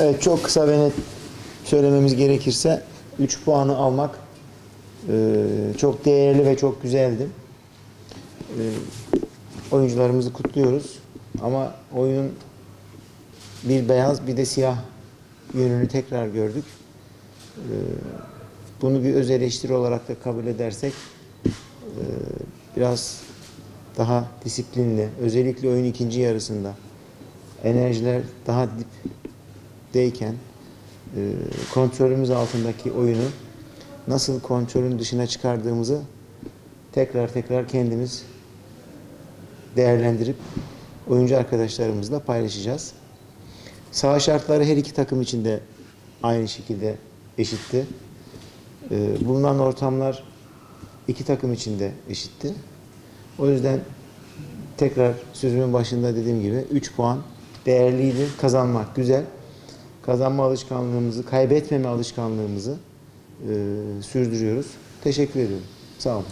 Evet çok kısa ve net söylememiz gerekirse 3 puanı almak e, çok değerli ve çok güzeldi. E, oyuncularımızı kutluyoruz ama oyunun bir beyaz bir de siyah yönünü tekrar gördük. E, bunu bir öz eleştiri olarak da kabul edersek e, biraz daha disiplinli, özellikle oyun ikinci yarısında enerjiler daha dipteyken e, kontrolümüz altındaki oyunu nasıl kontrolün dışına çıkardığımızı tekrar tekrar kendimiz değerlendirip oyuncu arkadaşlarımızla paylaşacağız. Saha şartları her iki takım için de aynı şekilde eşitti. E, bulunan ortamlar iki takım için de eşitti. O yüzden tekrar sözümün başında dediğim gibi 3 puan değerliydi. Kazanmak güzel. Kazanma alışkanlığımızı, kaybetmeme alışkanlığımızı e, sürdürüyoruz. Teşekkür ediyorum. Sağ olun.